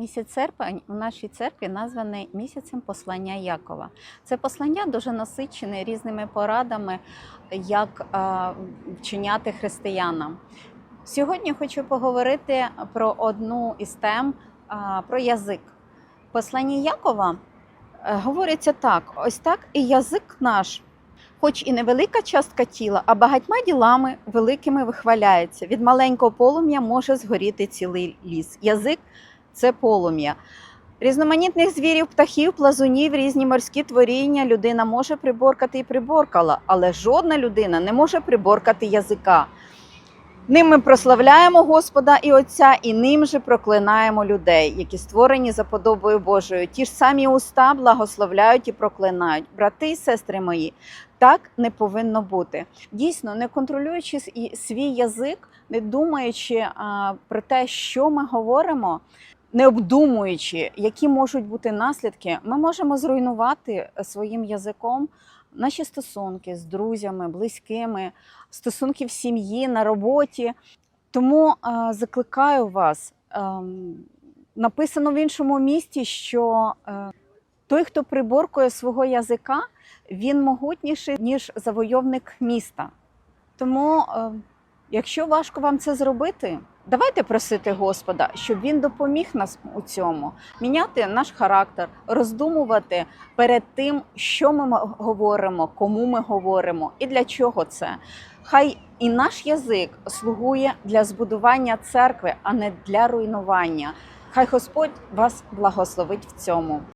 Місяць серпень у нашій церкві названий місяцем послання Якова. Це послання дуже насичене різними порадами, як е, вчиняти християнам. Сьогодні хочу поговорити про одну із тем е, про язик. В посланні Якова е, говориться так: ось так і язик наш. Хоч і невелика частка тіла, а багатьма ділами великими вихваляється. Від маленького полум'я може згоріти цілий ліс. Язик це полум'я. Різноманітних звірів, птахів, плазунів, різні морські творіння людина може приборкати і приборкала, але жодна людина не може приборкати язика. Ним ми прославляємо Господа і Отця, і ним же проклинаємо людей, які створені за подобою Божою. Ті ж самі уста благословляють і проклинають. Брати і сестри мої, так не повинно бути. Дійсно, не контролюючи свій язик, не думаючи а, про те, що ми говоримо, не обдумуючи, які можуть бути наслідки, ми можемо зруйнувати своїм язиком наші стосунки з друзями, близькими, стосунки в сім'ї, на роботі. Тому е, закликаю вас. ем, написано в іншому місті, що е, той, хто приборкує свого язика, він могутніший, ніж завойовник міста. Тому, е, якщо важко вам це зробити, давайте просити Господа, щоб він допоміг нас у цьому, міняти наш характер, роздумувати перед тим, що ми говоримо, кому ми говоримо і для чого це. Хай і наш язик слугує для збудування церкви, а не для руйнування. Хай Господь вас благословить в цьому.